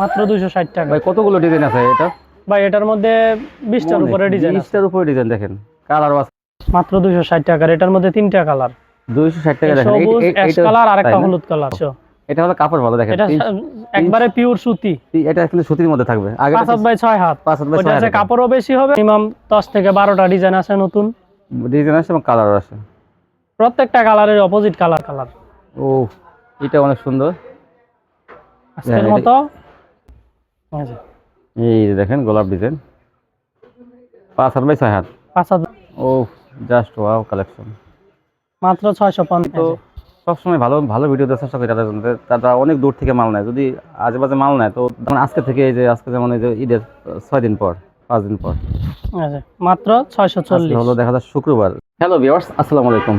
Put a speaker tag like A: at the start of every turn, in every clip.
A: মাত্র দুইশো ষাট টাকা।
B: ভাই কতগুলো ডিজাইন আছে এটা?
A: ভাই এটার মধ্যে বিশটার উপরে ডিজাইন
B: বিশটার উপরে ডিজাইন দেখেন। কালার আছে।
A: মাত্র দুইশো ষাট টাকার এটার মধ্যে তিনটা কালার
B: দুইশো ষাট টাকা দেখেন।
A: সবুজ অ্যাশ কালার আর একটা হলুদ কালার
B: এটা হলো কাপড় ভালো দেখেন।
A: এটা একবারে পিওর সুতি।
B: এটা সুতির মধ্যে থাকবে। আগে
A: পাঁচ হাত বাই ছয় হাত।
B: পাঁচ হাত বাই হাত
A: কাপড়ও বেশি হবে মিনিমাম দশ থেকে বারোটা ডিজাইন আছে নতুন।
B: ডিজাইন আছে এবং কালার আছে।
A: প্রত্যেকটা কালারের অপোজিট কালার কালার
B: ও এটা অনেক সুন্দর।
A: আজকের
B: হ্যাঁ,
A: মতো? এই
B: দেখেন গোলাপ ডিজাইন। পাঁচ হাত বাই ছয় হাত।
A: পাঁচ হাত
B: ও জাস্ট ওয়াও কালেকশন।
A: মাত্র ছয়শো পঞ্চাশ।
B: সবসময় ভালো ভালো ভিডিও দেওয়ার চেষ্টা করি তাদের জন্য। তারা অনেক দূর থেকে মাল নেয়। যদি আজেবাজে মাল নেয় তো যেমন আজকে থেকে এই যে আজকে যেমন এই যে ঈদের ছয় দিন পর পাঁচ দিন পর।
A: মাত্র ছয়শো চল্লিশ
B: হলো দেখা যাচ্ছে শুক্রবার। হ্যালো ভিউয়ার্স আসসালামু আলাইকুম।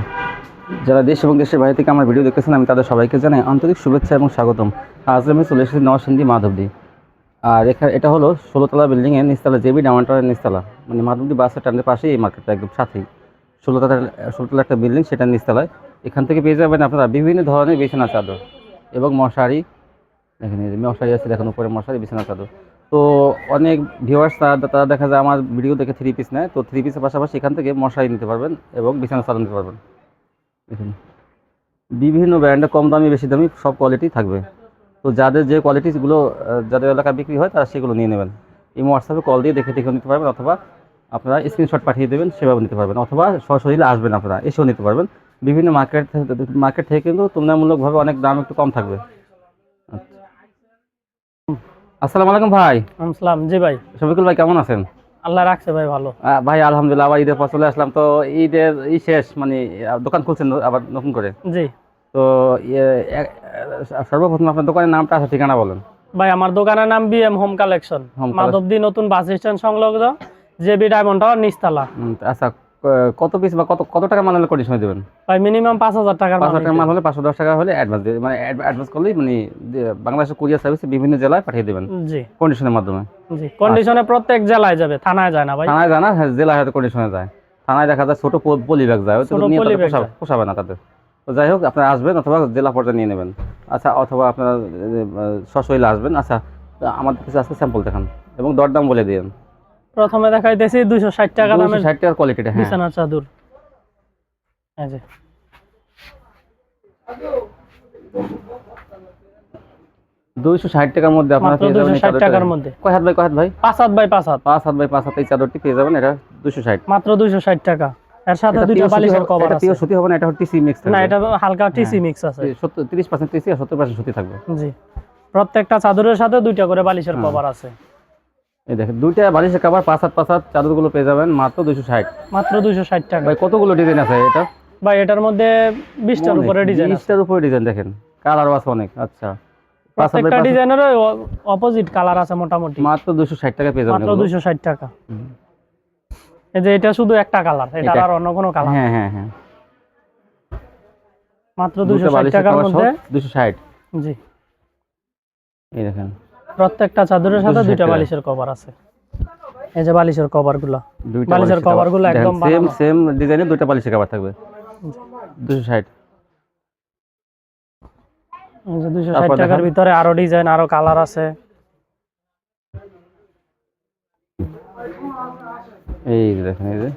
B: যারা দেশ এবং দেশের বাইরে থেকে আমার ভিডিও দেখতেছেন, আমি তাদের সবাইকে জানাই আন্তরিক শুভেচ্ছা এবং স্বাগতম। আজ আমি চলে এসেছি নরসিংদী মাধবদী। আর এখানে এটা হলো ষোলোতলা বিল্ডিংয়ের নিচতলা জেবি ডামান্টারের নিচতলা। মানে মাধবদী বাস স্ট্যান্ডের পাশেই এই মার্কেটটা একদম সাথেই। ষোলোতলা ষোলোতলা একটা বিল্ডিং সেটা নিচতলায়। এখান থেকে পেয়ে যাবেন আপনারা বিভিন্ন ধরনের বিছানা চাদর এবং মশারি। যে মশারি আছে, দেখেন উপরে মশারি, বিছানা চাদর। তো অনেক ভিউয়ার্স তারা তারা দেখা যায় আমার ভিডিও দেখে থ্রি পিস নেয়। তো থ্রি পিসের পাশাপাশি এখান থেকে মশারি নিতে পারবেন এবং বিছানা চাদর নিতে পারবেন। দেখুন। বিভিন্ন ব্র্যান্ডে কম দামি বেশি দামি সব কোয়ালিটি থাকবে। তো যাদের যে কোয়ালিটিগুলো যাদের এলাকায় বিক্রি হয় তারা সেগুলো নিয়ে নেবেন। এই হোয়াটসঅ্যাপে কল দিয়ে দেখে দেখে নিতে পারবেন অথবা আপনারা স্ক্রিনশট পাঠিয়ে দেবেন সেভাবে নিতে পারবেন। অথবা সরাসরি আসবেন আপনারা এসেও নিতে পারবেন। বিভিন্ন মার্কেট মার্কেট থেকে কিন্তু তুলনামূলকভাবে অনেক দাম একটু কম থাকবে। আচ্ছা। আসসালামু আলাইকুম ভাই।
A: আসসালাম। জি ভাই।
B: শফিকুল ভাই কেমন আছেন?
A: আল্লাহ রাখছে ভাই ভালো।
B: ভাই আলহামদুলিল্লাহ আবার ঈদের পর চলে আসলাম। তো ঈদের ই শেষ মানে দোকান খুলছেন আবার নতুন করে?
A: জি।
B: তো সর্বপ্রথম আপনার দোকানের নামটা আছে ঠিকানা বলেন।
A: ভাই আমার দোকানের নাম বিএম হোম কালেকশন মাধবদী নতুন বাস স্ট্যান্ড সংলগ্ন জেবি ডায়মন্ড টাওয়ার
B: নিস্তালা আচ্ছা। কত পিস বা কত কত টাকা মাল হলে কন্ডিশন দেবেন?
A: ভাই মিনিমাম পাঁচ হাজার টাকার
B: পাঁচ হাজার টাকা মাল হলে পাঁচশো দশ টাকা হলে অ্যাডভান্স দিয়ে মানে অ্যাডভান্স করলেই মানে বাংলাদেশের কুরিয়ার সার্ভিসে বিভিন্ন জেলায় পাঠিয়ে দেবেন।
A: জি।
B: কন্ডিশনের মাধ্যমে।
A: জি কন্ডিশনে প্রত্যেক জেলায় যাবে থানায় যায় না ভাই।
B: থানায় জানা হ্যাঁ জেলায় হয়তো কন্ডিশনে যায়। থানায় দেখা যায় ছোট পলি ব্যাগ যায়
A: ছোট পলি ব্যাগ
B: পোষাবে না তাদের। তো যাই হোক আপনারা আসবেন অথবা জেলা পর্যায়ে নিয়ে নেবেন। আচ্ছা অথবা আপনারা সশৈলে আসবেন। আচ্ছা আমাদের কাছে আজকে স্যাম্পল দেখান এবং দরদাম বলে দিন
A: প্রথমে দেখাইতেছি দুইশো ষাট টাকা দামের
B: ষাট টাকার কোয়ালিটিটা হ্যাঁ।
A: বিছানা চাদর।
B: দুইশো ষাট টাকার মধ্যে আপনারা পেয়ে যাবেন এই
A: 260
B: চাদরটা।
A: টাকার মধ্যে।
B: কয় হাত ভাই কয় হাত ভাই?
A: পাঁচ হাত বাই পাঁচ হাত।
B: পাঁচ হাত বাই পাঁচ হাত এই চাদরটি পেয়ে যাবেন এটা দুশো ষাট।
A: মাত্র ষাট টাকা। এর সাথে দুইটা বালিশের কভার আছে।
B: সুতি হবে না এটা টিসি মিক্স
A: না এটা হালকা টিসি মিক্স আছে।
B: পার্সেন্ট টিসি আর সুতি থাকবে।
A: জি। প্রত্যেকটা চাদরের সাথে দুইটা করে বালিশের কভার আছে।
B: এই দেখেন দুইটা বালিশের কাবার পাঁচ হাত পাঁচ হাত চাদরগুলো পেয়ে যাবেন মাত্র দুশো ষাট।
A: মাত্র দুইশো ষাট টাকা।
B: ভাই কতগুলো ডিজাইন আছে এটা?
A: ভাই এটার মধ্যে বিশটার উপরে ডিজাইন
B: বিশটার উপরে ডিজাইন দেখেন। কালার আছে অনেক আচ্ছা।
A: প্রত্যেকটা ডিজাইনের অপোজিট কালার আছে মোটামুটি।
B: মাত্র দুশো ষাট টাকা পেয়ে যাবেন
A: মাত্র
B: এগুলো।
A: দুইশো ষাট টাকা। এই যে এটা শুধু একটা কালার এটা আর অন্য কোনো কালার
B: হ্যাঁ হ্যাঁ হ্যাঁ।
A: মাত্র
B: দুটো
A: দুইশো ষাট
B: বালিশের
A: টাকার মধ্যে
B: দুশো ষাট।
A: জি।
B: এই দেখেন।
A: প্রত্যেকটা চাদরের সাথে দুইটা বালিশের কভার আছে। এই যে বালিশের কভারগুলা
B: দুইটা
A: বালিশের কভারগুলো একদম
B: সেম। সেম ডিজাইনে দুইটা বালিশের কভার থাকবে। দুশো ষাট।
A: টাকার ভিতরে আরও ডিজাইন আরও কালার আছে।
B: এই যে দেখেন এই যে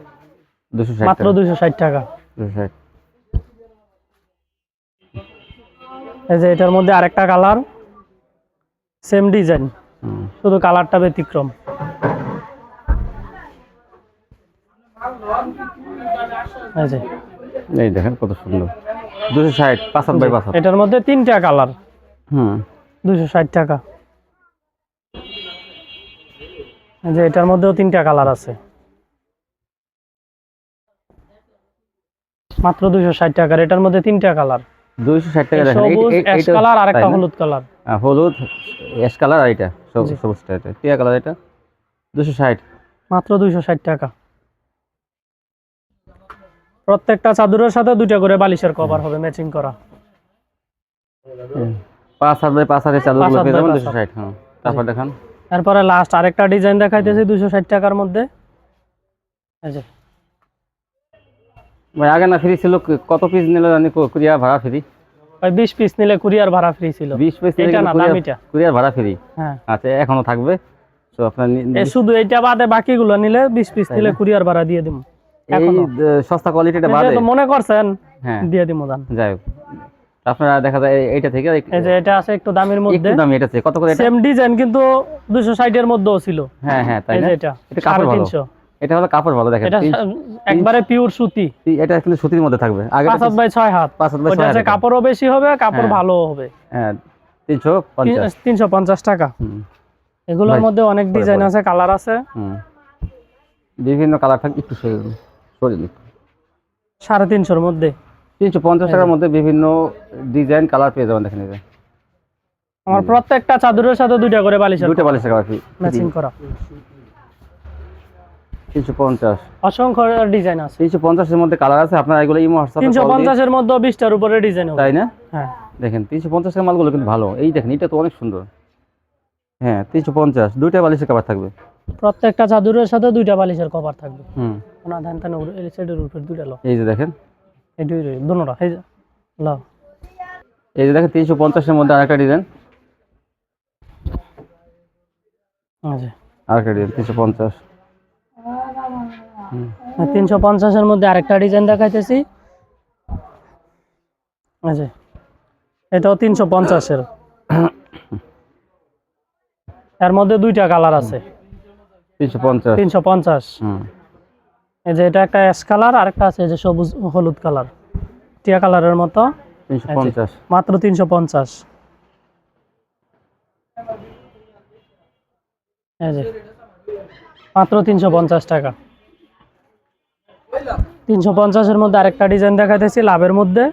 B: দুশো ষাট
A: মাত্র দুইশো ষাট টাকা।
B: দুশো ষাট।
A: এই যে এটার মধ্যে আরেকটা কালার সেম ডিজাইন শুধু কালারটা ব্যতিক্রম। এই
B: দেখেন কত সুন্দর। দুশো ষাট পাঁচ বাই পাঁচ
A: এটার মধ্যে তিনটা কালার।
B: হুম।
A: দুশো ষাট টাকা। যে এটার মধ্যেও তিনটা কালার আছে। মাত্র দুশো ষাট টাকার এটার মধ্যে তিনটা কালার।
B: দুইশো ষাট টাকা দেখেন
A: সবুজ অ্যাশ কালার আর একটা হলুদ কালার।
B: হলুদ অ্যাশ কালার আর এটা সব-
A: জি।
B: সবুজটা এটা টিয়া কালার এটা দুশো ষাট।
A: মাত্র দুইশো ষাট টাকা। প্রত্যেকটা চাদরের সাথে দুইটা করে বালিশের কভার হবে ম্যাচিং করা।
B: পাঁচ হাত বাই পাঁচ হাতের
A: হাত
B: পেয়ে যাবেন দুশো। ষাট হ্যাঁ। তারপর দেখান।
A: তারপরে লাস্ট আরেকটা ডিজাইন দেখাইতেছি দুইশো ষাট টাকার মধ্যে। যে।
B: ভাই আগে না ফ্রি ছিল কত পিস নিলে জানি কুরিয়া ভাড়া ফ্রি
A: ওই বিশ পিস নিলে কুরিয়ার ভাড়া ফ্রি ছিল।
B: বিশ পিস
A: এটা না দামিটা।
B: কুরিয়ার ভাড়া ফ্রি
A: হ্যাঁ।
B: আচ্ছা এখনও থাকবে? তো আপনার
A: শুধু এইটা বাদে বাকিগুলো নিলে বিশ পিস নিলে কুরিয়ার ভাড়া দিয়ে দিব
B: এই সস্তা কোয়ালিটিটা বাদে?
A: যেহেতু মনে করছেন
B: হ্যাঁ।
A: দিয়ে দিব দান
B: যাই হোক। আপনারা দেখা যায় এইটা থেকে
A: এই যে এটা আছে একটু দামের মধ্যে।
B: একটু দামি এটা কত করে এটা?
A: সেম ডিজাইন কিন্তু দুশো ষাটের মধ্যেও ছিল।
B: হ্যাঁ হ্যাঁ তাই
A: এই
B: না?
A: যে এটা
B: এটা কাপড় ভালো।
A: তিনশো।
B: এটা হলো কাপড় ভালো দেখেন
A: এটা একবারে পিওর সুতি।
B: এটা কিন্তু সুতির মধ্যে থাকবে। আগে
A: পাঁচ হাত বাই ছয় হাত।
B: পাঁচ হাত বাই
A: ওইটা
B: ছয়
A: হচ্ছে
B: হাত।
A: কাপড়ও বেশি হবে কাপড়
B: হ্যাঁ।
A: ভালো হবে।
B: হ্যাঁ তিনশো পঞ্চাশ।
A: তিনশো পঞ্চাশ টাকা। এগুলোর মধ্যে অনেক ডিজাইন আছে কালার আছে।
B: বিভিন্ন কালার থাকে একটু সরে- নিন।
A: সাড়ে তিনশোর মধ্যে।
B: তিনশো পঞ্চাশ টাকার মধ্যে বিভিন্ন ডিজাইন কালার পেয়ে যাবেন দেখেন।
A: আমার প্রত্যেকটা চাদরের সাথে দুইটা করে বালিশ
B: দুইটা বালিশ
A: ম্যাচিং করা।
B: তিনশো পঞ্চাশ।
A: অসংখ্য ডিজাইন আছে।
B: তিনশো পঞ্চাশের মধ্যে কালার আছে আপনারা এগুলো ইমো হোয়াটসঅ্যাপে
A: তিনশো পঞ্চাশের মধ্যে বিশটার উপরে ডিজাইন
B: তাই না?
A: হ্যাঁ।
B: দেখেন তিনশো পঞ্চাশের মালগুলো কিন্তু ভালো। এই দেখেন এটা তো অনেক সুন্দর। হ্যাঁ তিনশো পঞ্চাশ দুইটা বালিশের কাবার থাকবে।
A: প্রত্যেকটা চাদরের সাথে দুইটা বালিশের কভার থাকবে।
B: হুম।
A: ওনা ধান সাইডের উপরে দুইটা লো।
B: এই যে দেখেন।
A: এই দুই দুনোটা এই যে লো।
B: এই যে দেখেন তিনশো পঞ্চাশের মধ্যে আরেকটা ডিজাইন
A: আচ্ছা
B: আরেকটা ডিজাইন তিনশো পঞ্চাশ।
A: তিনশো পঞ্চাশের মধ্যে আরেকটা ডিজাইন দেখাইতেছি। আচ্ছা এটাও তিনশো পঞ্চাশের। এর মধ্যে দুইটা কালার আছে।
B: তিনশো পঞ্চাশ।
A: এই যে এটা একটা অ্যাশ কালার আর একটা আছে যে সবুজ হলুদ কালার। টিয়া কালারের মতো। মাত্র তিনশো পঞ্চাশ। মাত্র তিনশো পঞ্চাশ টাকা। তিনশো পঞ্চাশের মধ্যে আরেকটা ডিজাইন দেখাতেছি লাভের মধ্যে।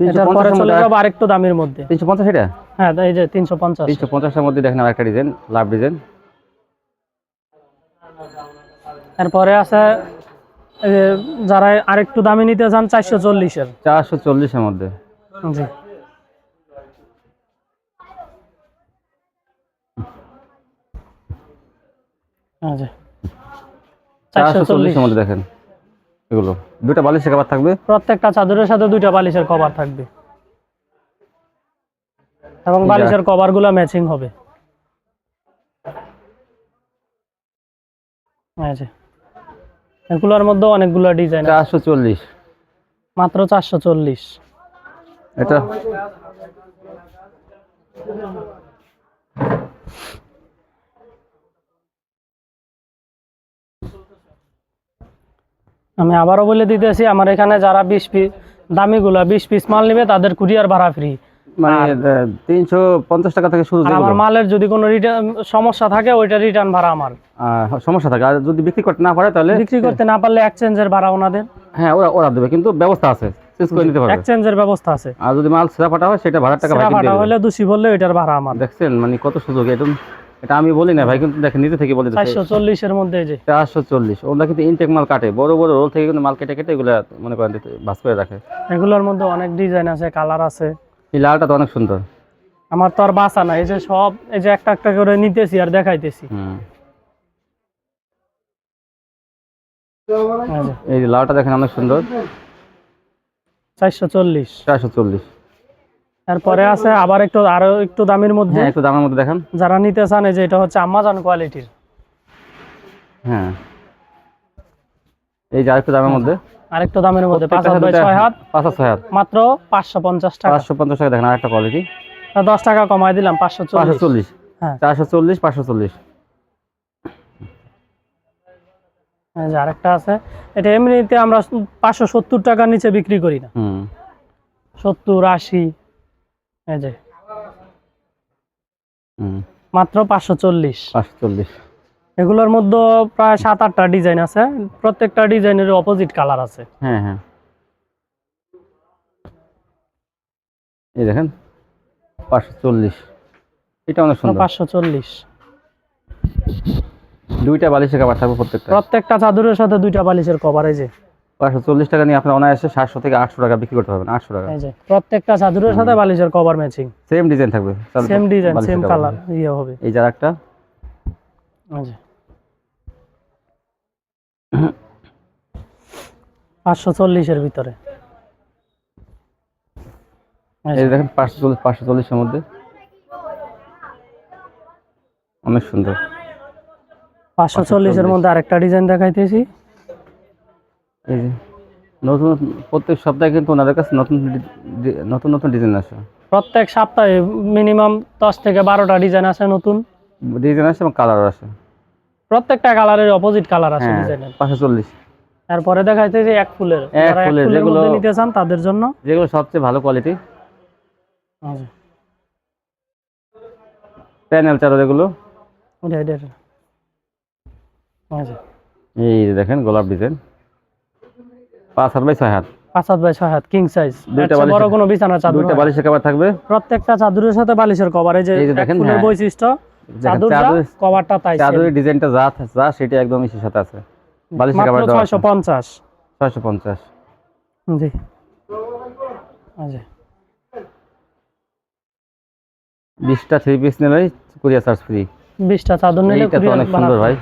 B: তিনশো
A: এটার পরে চলে যাব আরেকটু দামের মধ্যে।
B: তিনশো পঞ্চাশ এটা?
A: হ্যাঁ এই যে তিনশো পঞ্চাশ।
B: তিনশো পঞ্চাশের মধ্যে দেখেন আরেকটা ডিজাইন লাভ ডিজাইন
A: এরপরে আছে যারা আরেকটু দামি নিতে চান চারশো চল্লিশের।
B: চারশো চল্লিশের মধ্যে।
A: জি। আচ্ছা
B: চারশো
A: চারশো
B: মধ্যে দেখেন এগুলো। দুটা বালিশের কাবার থাকবে?
A: প্রত্যেকটা চাদরের সাথে দুইটা বালিশের কভার থাকবে। এবং। বালিশের কভারগুলো ম্যাচিং হবে আচ্ছা এগুলোর মধ্যে অনেকগুলো ডিজাইন
B: চারশো চল্লিশ।
A: মাত্র চারশো চল্লিশ।
B: এটা?
A: আমি আবারও বলে দিতেছি আমার এখানে যারা বিশ পিস দামিগুলো বিশ পিস মাল নেবে তাদের কুরিয়ার ভাড়া ফ্রি
B: মানে তিনশো পঞ্চাশ টাকা থেকে শুরু
A: আমার মালের যদি কোনো রিটার্ন সমস্যা থাকে ওইটা রিটার্ন ভাড়া আমার।
B: সমস্যা থাকে। আর যদি বিক্রি করতে না পারে তাহলে
A: বিক্রি করতে না পারলে এক্সচেঞ্জের ভাড়া ওনাদের।
B: হ্যাঁ ওরা ওরা দেবে কিন্তু ব্যবস্থা আছে চেঞ্জ করে নিতে পারবে।
A: এক্সচেঞ্জের ব্যবস্থা আছে।
B: আর যদি মাল সেরা ফাটা হয় সেটা ভাড়ার টাকা
A: ভাড়া হলে দোষী বললে ওইটার ভাড়া আমার।
B: দেখছেন মানে কত সুযোগ এটা এটা আমি বলি না ভাই কিন্তু দেখেন নিজে থেকে বলে
A: চারশো চল্লিশের মধ্যে এই যে।
B: চারশো চল্লিশ ওরা কিন্তু ইনটেক মাল কাটে বড় বড় রোল থেকে কিন্তু মাল কেটে কেটে এগুলো মনে করেন ভাস করে রাখে।
A: এগুলোর মধ্যে অনেক ডিজাইন আছে কালার আছে।
B: এই লালটা তো অনেক সুন্দর।
A: আমার তো আর বাসা না এই যে সব এই যে একটা একটা করে নিতেছি আর দেখাইতেছি।
B: হুম।
A: এই যে।
B: এই লালটা দেখেন অনেক সুন্দর।
A: চারশো চল্লিশ।
B: চারশো চল্লিশ।
A: এরপরে আছে আবার একটু আরও একটু দামের মধ্যে।
B: হ্যাঁ একটু দামের মধ্যে দেখেন।
A: যারা নিতে চান এই যে এটা হচ্ছে আমাজন কোয়ালিটির
B: হ্যাঁ। এই যে আরেকটু দামের মধ্যে।
A: আরেকটু দামের মধ্যে পাঁচ
B: প্রত্যেকটা
A: হাত বাই
B: দুইটা-
A: ছয় হাত
B: পাঁচ হাত ছয় হাত।
A: মাত্র পাঁচশো পঞ্চাশ টাকা।
B: পাঁচশো পঞ্চাশ টাকা দেখেন আরেকটা কোয়ালিটি
A: আর দশ টাকা কমায় দিলাম পাঁচশো
B: পাঁচশো
A: চল্লিশ
B: চল্লিশ।
A: হ্যাঁ।
B: চারশো চল্লিশ পাঁচশো চল্লিশ।
A: এই যে আরেকটা আছে। এটা এমনিতে আমরা পাঁচশো সত্তর টাকার নিচে বিক্রি করি না।
B: হুম।
A: সত্তর আশি। এই যে।
B: হুম।
A: মাত্র পাঁচশো চল্লিশ।
B: পাঁচশো চল্লিশ।
A: এগুলোর মধ্যে প্রায় সাত আটটা ডিজাইন আছে। প্রত্যেকটা ডিজাইনের অপোজিট কালার আছে।
B: হ্যাঁ হ্যাঁ। এই দেখেন পাঁচশো চল্লিশ। এটা অনেক সুন্দর।
A: পাঁচশো চল্লিশ।
B: দুইটা বালিশের কাবার থাকবে প্রত্যেকটা।
A: প্রত্যেকটা চাদরের সাথে দুইটা বালিশের কভার এই যে।
B: পাঁচশো চল্লিশ টাকা নিয়ে আপনার অনায়াসে সাতশো থেকে আটশো টাকা বিক্রি করতে পারবেন আটশো টাকা।
A: এই যে প্রত্যেকটা চাদরের সাথে বালিশের কভার ম্যাচিং
B: সেম ডিজাইন থাকবে
A: সেম ডিজাইন সেম কালার ইয়ে হবে।
B: এই যার একটা
A: যে। পাঁচশো চল্লিশের ভিতরে। এই
B: দেখেন পাঁচশো চল্লিশ পাঁচশো চল্লিশের মধ্যে। অনেক সুন্দর।
A: পাঁচশো চল্লিশের মধ্যে আরেকটা ডিজাইন দেখাইতেছি।
B: এই যে নতুন প্রত্যেক সপ্তাহে কিন্তু ওনাদের কাছে নতুন নতুন নতুন ডিজাইন আসে।
A: প্রত্যেক সপ্তাহে মিনিমাম দশ থেকে বারোটা ডিজাইন আছে নতুন।
B: ডিজাইন আসে এবং কালারও আসে।
A: প্রত্যেকটা কালারের অপোজিট কালার আছে
B: হ্যাঁ
A: ডিজাইনের
B: পাঁচশো চল্লিশ।
A: তারপরে দেখাইতেছি এক ফুলের।
B: এক
A: যারা এক
B: ফুলের,
A: ফুলের
B: যেগুলো-
A: নিতে চান তাদের জন্য।
B: যেগুলো সবচেয়ে ভালো কোয়ালিটি
A: আচ্ছা,
B: প্যানেল চাদর এগুলো।
A: আচ্ছা,
B: এই দেখেন গোলাপ ডিজাইন পাঁচ হাত বাই ছয় হাত?
A: পাঁচ হাত বাই ছয় হাত কিং সাইজ
B: দুইটা
A: বড় কোনো বিছানা চাদর
B: দুইটা বালিশের কাবার থাকবে?
A: প্রত্যেকটা চাদরের সাথে বালিশের কভার এই যে
B: এই যে
A: এক
B: দেখেন,
A: ফুলের। বৈশিষ্ট্য
B: দেখেন,
A: চাদর যা
B: চাদর-
A: কভারটা তাই
B: চাদরের ডিজাইনটা যা যা সেটা একদম ইসের সাথে আছে। বালিশের কাবার
A: মাত্র
B: দেওয়া
A: ছয়শো পঞ্চাশ। জি। আচ্ছা
B: বিশটা থ্রি পিস নিলে কুরিয়ার চার্জ ফ্রি
A: বিশটা চাদর নিলে
B: এইটা তো অনেক সুন্দর ভাই।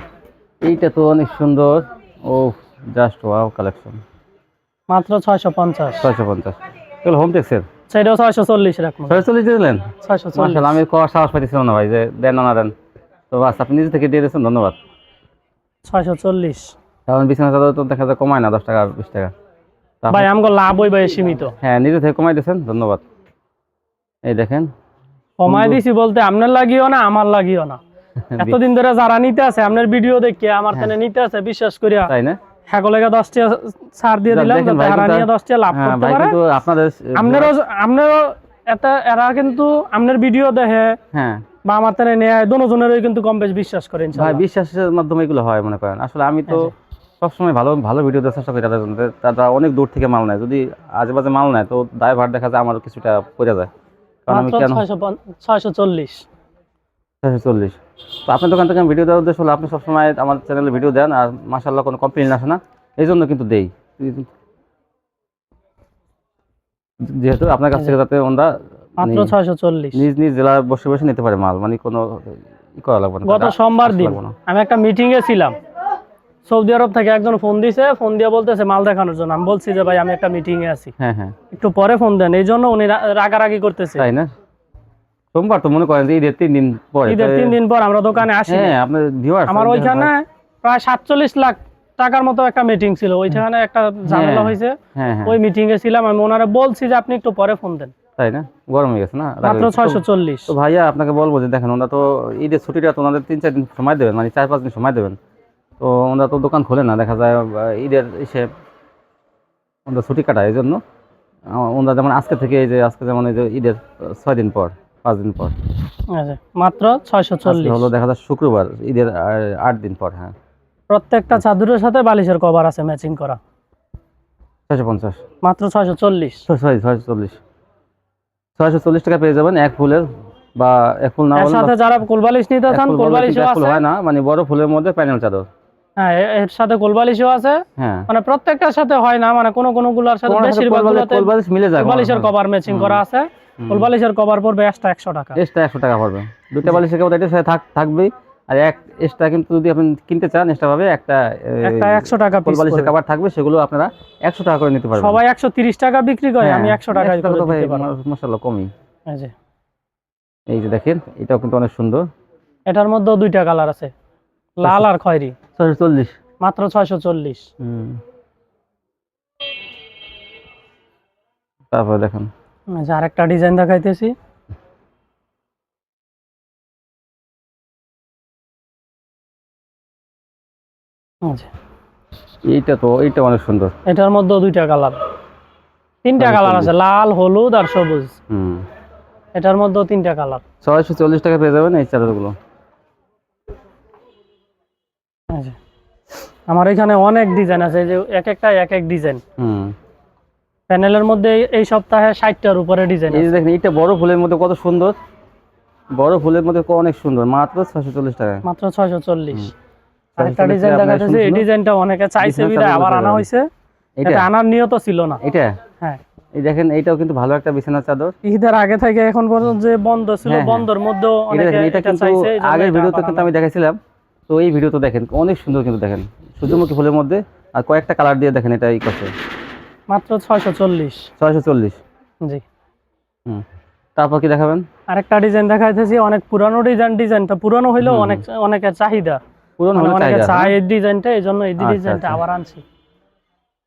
B: এইটা তো অনেক সুন্দর। ও জাস্ট ওয়াও কালেকশন
A: মাত্র ছয়শো পঞ্চাশ।
B: ছয়শো পঞ্চাশ। এগুলো হোম টেক্সের
A: সেটাও ছয়শো চল্লিশ রাখুন
B: ছয়শো চল্লিশ দিয়ে দিলেন?
A: ছয়শো চল্লিশ।
B: মার্শাল আমি কওয়ার সাহস পাইতেছিলাম না ভাই যে দেন না দেন। তো বাস আপনি নিজে থেকে দিয়ে দিয়েছেন ধন্যবাদ।
A: ছয়শো চল্লিশ।
B: কারণ বিছানা চাদর তো দেখা যায় কমায় না দশ টাকা বিশ টাকা। তা
A: ভাই আমাকে লাভ ভাই সীমিত।
B: হ্যাঁ নিজে থেকে কমাই দিয়েছেন ধন্যবাদ। এই দেখেন।
A: কমায় দিছি বলতে আপনার লাগিও না আমার লাগিও না। এতদিন ধরে যারা নিতে আছে আপনার ভিডিও দেখে আমার
B: হ্যাঁ।
A: তেনে নিতে আছে বিশ্বাস করিয়া।
B: তাই না?
A: হ্যাগলেগা দশটা ছাড় দিয়ে দিলাম যাতে দশটা লাভ
B: হ্যাঁ
A: করতে পারে।
B: আপনাদের
A: আপনারও আপনারও এটা এরা কিন্তু আপনার ভিডিও দেখে
B: হ্যাঁ।
A: বা আমার তেনে নেয় দোনোজনেরই কিন্তু কম বেশ বিশ্বাস করে
B: ভাই বিশ্বাসের মাধ্যমে এগুলো হয় মনে করেন। আসলে আমি তো সবসময় ভালো ভালো ভিডিও দেওয়ার চেষ্টা করি তাদের জন্য তারা অনেক দূর থেকে মাল নেয়। যদি আজে আজেবাজে মাল নেয় তো দায় ভার দেখা যায় আমার কিছুটা পড়ে যায়। কারণ আমি কেন
A: ছয়শো ছয়শো চল্লিশ।
B: ছয়শো চল্লিশ। তো আপনার দোকান থেকে আমি ভিডিও দেওয়ার উদ্দেশ্য হলো আপনি সবসময় আমার চ্যানেলে ভিডিও দেন আর মাসাল্লাহ কোনো কমপ্লেন আসে না। এই জন্য কিন্তু দেই। যেহেতু আপনার কাছ থেকে যাতে ওনারা
A: মাত্র ছয়শো চল্লিশ।
B: নিজ নিজ জেলায় বসে বসে নিতে পারে মাল মানে কোনো ই করা লাগবে না।
A: গত সোমবার দিন আমি একটা মিটিং এ ছিলাম। সৌদি আরব থেকে একজন ফোন দিছে ফোন দিয়ে বলতেছে মাল দেখানোর জন্য। আমি বলছি যে ভাই আমি একটা মিটিং এ আছি।
B: হ্যাঁ হ্যাঁ।
A: একটু পরে ফোন দেন। এই জন্য উনি রাগারাগি করতেছে।
B: তাই না? সোমবার তো মনে করেন যে ঈদের তিন দিন পরে
A: ঈদের তিন দিন পর আমরা দোকানে আসি।
B: হ্যাঁ আপনার ভিউয়ার্স
A: আমার ওইখানে প্রায় সাতচল্লিশ লাখ টাকার মতো একটা মিটিং ছিল। ওইখানে একটা ঝামেলা
B: হ্যাঁ।
A: হয়েছে।
B: হ্যাঁ হ্যাঁ।
A: ওই মিটিং এ ছিলাম আমি ওনারা বলছি যে আপনি একটু পরে ফোন দেন।
B: তাই না? গরম হয়ে গেছে না?
A: মাত্র ছয়শো চল্লিশ।
B: তো ভাইয়া আপনাকে বলব যে দেখেন ওনারা তো ঈদের ছুটিটা তো ওনাদের তিন চার দিন সময় দেবেন মানে চার পাঁচ দিন সময় দেবেন। তো ওনারা তো দোকান খোলে না দেখা যায় ঈদের এসে ওনারা ছুটি কাটায় এই জন্য ওনারা যেমন আজকে থেকে এই যে আজকে যেমন এই যে ঈদের ছয় দিন পর। পাঁচ দিন পর।
A: আচ্ছা, মাত্র ছয়শো চল্লিশ।
B: হলো দেখা যায় শুক্রবার ঈদের আট দিন পর হ্যাঁ।
A: প্রত্যেকটা চাদরের সাথে বালিশের কভার আছে ম্যাচিং করা।
B: ছয়শো পঞ্চাশ।
A: মাত্র ছয়শো চল্লিশ।
B: সরি ছয়শো চল্লিশ। ছয়শো চল্লিশ টাকা পেয়ে যাবেন এক ফুলের বা এক ফুল না
A: সাথে যারা কোলবালিশ নিতে চান কোলবালিশও আছে।
B: হয় না মানে বড় ফুলের মধ্যে প্যানেল চাদর।
A: হ্যাঁ এর সাথে কোলবালিশও আছে।
B: হ্যাঁ।
A: মানে প্রত্যেকটার সাথে হয় না মানে কোন কোনগুলার সাথে বেশিরভাগ
B: কোলবালিশ মিলে যায়
A: কোলবালিশের কভার ম্যাচিং করা আছে। কোলবালিশের কভার পড়বে এক্সট্রা একশো টাকা।
B: এক্সট্রা একশো টাকা পড়বে। দুটো বালিশের কেবল এটার সাথে থাক থাকবেই। আর এক এক্সট্রা কিন্তু যদি আপনি কিনতে চান এক্সট্রা ভাবে একটা
A: একটা একশো টাকা পিস
B: বালিশের কাবার থাকবে সেগুলো আপনারা একশো টাকা করে নিতে পারবেন।
A: সবাই একশো তিরিশ টাকা বিক্রি করে
B: হ্যাঁ,
A: আমি একশো টাকা
B: মশাল্লাহ কমই।
A: এই যে।
B: এই যে দেখেন এটাও কিন্তু অনেক সুন্দর।
A: এটার মধ্যেও দুইটা কালার আছে। লাল আর খয়েরি।
B: ছয়শো চল্লিশ।
A: মাত্র ছয়শো চল্লিশ।
B: তারপরে দেখেন।
A: আর একটা ডিজাইন দেখাইতেছি। এই
B: এইটা তো এইটা অনেক সুন্দর।
A: এটার মধ্যেও দুইটা কালার তিনটা কালার আছে লাল হলুদ আর সবুজ।
B: হুম।
A: এটার মধ্যেও তিনটা কালার
B: ছয়শো চল্লিশ টাকা পেয়ে যাবেন এই চাদরগুলো।
A: যে। আমার এখানে অনেক ডিজাইন আছে যে এক একটা এক এক ডিজাইন
B: হুম।
A: প্যানেলের মধ্যে এই- সপ্তাহে ষাটটার উপরে ডিজাইন
B: এই যে দেখেন এইটা বড় ফুলের মধ্যে কত সুন্দর। বড় ফুলের মধ্যে অনেক সুন্দর। মাত্র ছয়শো চল্লিশ টাকা
A: মাত্র ছয়শো চল্লিশ। আরেকটা ডিজাইন
B: আপনার
A: দেখাতেছে এই ডিজাইনটা অনেকে চাইছে বিদায় আবার আনা। হয়েছে।
B: এটা?
A: এটা আনার নিয়ত ছিল না।
B: এটা?
A: হ্যাঁ।
B: এই দেখেন এইটাও কিন্তু ভালো একটা বিছানার চাদর।
A: ঈদের আগে থেকে এখন পর্যন্ত যে বন্ধ ছিল
B: হ্যাঁ, হ্যাঁ।
A: বন্ধর মধ্যেও
B: এটা
A: অনেকে
B: এটা
A: এটা
B: কিন্তু আগের ভিডিওতে কিন্তু আমি দেখাইছিলাম। তো এই ভিডিও ভিডিওতে দেখেন অনেক সুন্দর কিন্তু দেখেন। সূর্যমুখী ফুলের মধ্যে আর কয়েকটা কালার দিয়ে দেখেন এটা এই করছে
A: মাত্র ছয়শো চল্লিশ।
B: ছয়শো চল্লিশ।
A: জি।
B: হুম। তারপর কি দেখাবেন?
A: আরেকটা ডিজাইন দেখাইতেছি অনেক পুরানো ডিজাইন ডিজাইনটা পুরানো হইলেও অনেক অনেকের চাহিদা।
B: পুরনো
A: মানে অনেকে চায় এই ডিজাইনটা এই জন্য এই
B: আচ্ছা,
A: ডিজাইনটা
B: আচ্ছা।
A: আবার আনছি।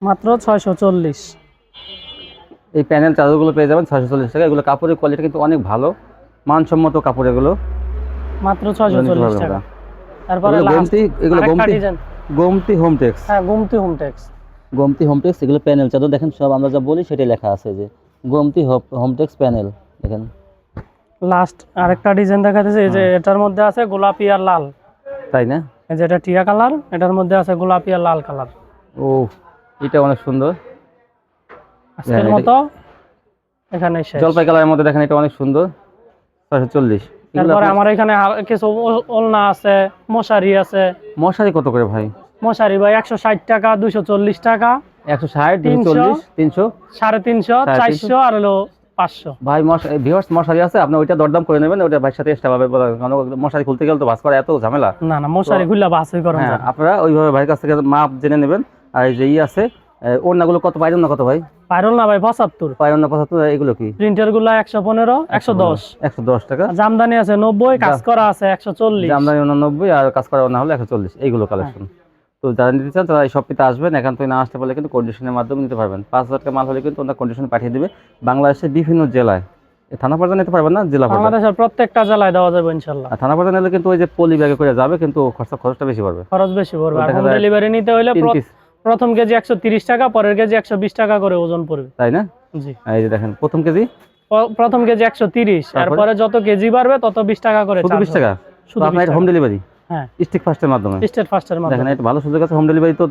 A: মাত্র ছয়শো চল্লিশ।
B: এই প্যানেল চাদরগুলো পেয়ে যাবেন ছয়শো চল্লিশ টাকা। এগুলো কাপড়ের কোয়ালিটি কিন্তু অনেক ভালো। মানসম্মত কাপড় এগুলো।
A: মাত্র ছয়শো
B: নিতে
A: চল্লিশ
B: পারবেন
A: টাকা। তারপরে
B: গোমতি এগুলো গোমতি গোমতি হোম টেক্স
A: হ্যাঁ Gumti hometex
B: Gomti home tex এগুলো প্যানেল চাদর দেখেন সব আমরা যা বলি সেটাই লেখা আছে যে গোমতি হোম টেক্স প্যানেল দেখেন।
A: লাস্ট আরেকটা ডিজাইন দেখাইতেছে এই যে এটার মধ্যে আছে গোলাপি আর লাল।
B: তাই না?
A: এই যে এটা টিয়া কালার এটার মধ্যে আছে গোলাপি আর লাল কালার।
B: ও এটা অনেক সুন্দর।
A: আজকের
B: এটা-
A: মতো এখানে শেষ।
B: জলপাই কালারের মধ্যে দেখেন এটা অনেক সুন্দর। ছয়শো চল্লিশ।
A: তারপরে আমার এখানে কিছু ওলনা আছে মশারি আছে।
B: মশারি কত করে ভাই?
A: মশারি ভাই একশো ষাট টাকা দুইশো চল্লিশ টাকা।
B: একশো ষাট
A: তিনশো।
B: চল্লিশ তিনশো?
A: সাড়ে তিনশো চারশো আর হলো পাঁচশো।
B: ভাই ভিউয়ার্স মশারি আছে আপনি ওইটা দরদাম করে নেবেন ওইটা ভাইয়ের সাথে এক্সট্রা পাবে মশারি খুলতে গেলে তো ভাস করা এত ঝামেলা।
A: না না মশারি খুললে বাসই করেন
B: হ্যাঁ আপনারা ওইভাবে ভাইয়ের কাছ থেকে মাপ জেনে নেবেন। আর এই যে ই আছে ওড়নাগুলো কত পাইরেন না কত ভাই?
A: পাইরল না ভাই পঁচাত্তর।
B: পাইরেন না পঁচাত্তর এগুলো কি?
A: প্রিন্টারগুলা একশো পনেরো একশো দশ।
B: একশো দশ টাকা।
A: জামদানি আছে নব্বই কাজ করা আছে একশো চল্লিশ।
B: জামদানি উননব্বই আর কাজ করা না হলে একশো চল্লিশ এইগুলো কালেকশন তো যারা নিতে চান তারা এই শপটিতে আসবেন এখান থেকে না আসতে পারলে কিন্তু কন্ডিশনের মাধ্যমে নিতে পারবেন। পাঁচ হাজার টাকা মাল হলে কিন্তু ওনার কন্ডিশন পাঠিয়ে দেবে। বাংলাদেশের বিভিন্ন জেলায়। থানা পর্যায়ে নিতে পারবেন না জেলা
A: বাংলাদেশের প্রত্যেকটা জেলায় দেওয়া যাবে ইনশাল্লাহ।
B: থানা পর্যায়ে নিলে কিন্তু ওই যে পলি ব্যাগে করে যাবে কিন্তু খরচা খরচটা বেশি পড়বে।
A: খরচ বেশি পড়বে। আর হোম ডেলিভারি নিতে হলে প্রথম কেজি একশো তিরিশ টাকা পরের কেজি একশো বিশ টাকা করে ওজন পড়বে।
B: তাই না?
A: জি।
B: এই যে দেখেন প্রথম কেজি?
A: প্রথম কেজি একশো তিরিশ
B: তারপরে?
A: যত কেজি বাড়বে তত বিশ টাকা করে
B: শুধু
A: charge
B: বিশ টাকা?
A: শুধু
B: আপনার হোম ডেলিভারি
A: হ্যাঁ।
B: স্টিক ফাস্টের মাধ্যমে?
A: স্টেট মাধ্যমে।
B: দেখেন এটা ভালো সুযোগ আছে হোম ডেলিভারি তো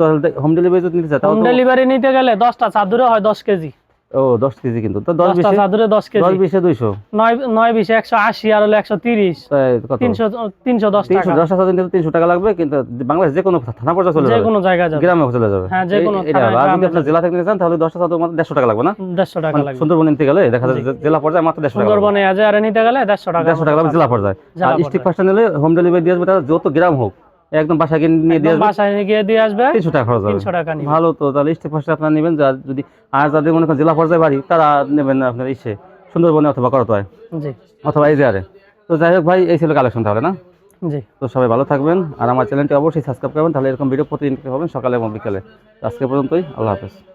B: হোম ডেলিভারি তো নিতে চায়
A: হোম ডেলিভারি নিতে গেলে দশটা চাদরে হয় দশ কেজি।
B: ও দশ কেজি কিন্তু। তো দশ
A: দশটা
B: বিশে
A: চাদরে দশ
B: দশ
A: কেজি
B: বিশে দুইশো।
A: নয় নয় বিশে একশো আশি আর হলো একশো তিরিশ।
B: তাই কত?
A: তিনশো তিনশো দশ
B: তিনশো
A: টাকা।
B: দশটা সাথে তিনশো টাকা লাগবে কিন্তু বাংলাদেশ যে কোনো থানা পর্যায়ে চলে
A: যে
B: যাবে।
A: কোনো জায়গায় যাবে।
B: গ্রামে চলে যাবে।
A: হ্যাঁ, যে কোনো
B: এটা আর যদি
A: গ্রামে
B: জেলা থেকে চান তাহলে দশটা সাথে মাত্র দেড়শো টাকা লাগবে না?
A: দেড়শো টাকা
B: মানে
A: লাগবে।
B: সুন্দরবন নিতে গেলে দেখা যাচ্ছে যে জেলা পর্যায়ে মাত্র দেড়শো টাকা লাগবে।
A: সুন্দরবনে আজে আর নিতে গেলে দেড়শো টাকা
B: দেড়শো টাকা লাগবে। জেলা পর্যায়ে। আর স্টিক ফাস্টে নিলে হোম ডেলিভারি দিয়ে যত গ্রাম হোক একদম বাসা কিনে নিয়ে দিয়ে
A: বাসায় গিয়ে দিয়ে আসবে।
B: তিনশো টাকা খরচ হবে।
A: তিনশো টাকা নিবে।
B: ভালো তো তাহলে স্টেপ ফার্স্ট আপনারা নেবেন। যার যদি আর যাদের মনে করেন জেলা পর্যায়ে বাড়ি তারা নেবেন না আপনার ইসে সুন্দরবনে অথবা করতোয়
A: জি।
B: অথবা এই আরে। তো যাই হোক ভাই এই ছিল কালেকশন তাহলে না?
A: জি।
B: তো সবাই ভালো থাকবেন। আর আমার চ্যানেলটি অবশ্যই সাবস্ক্রাইব করবেন। তাহলে এরকম ভিডিও প্রতিদিন পাবেন সকালে এবং বিকালে। আজকে পর্যন্তই আল্লাহ হাফেজ।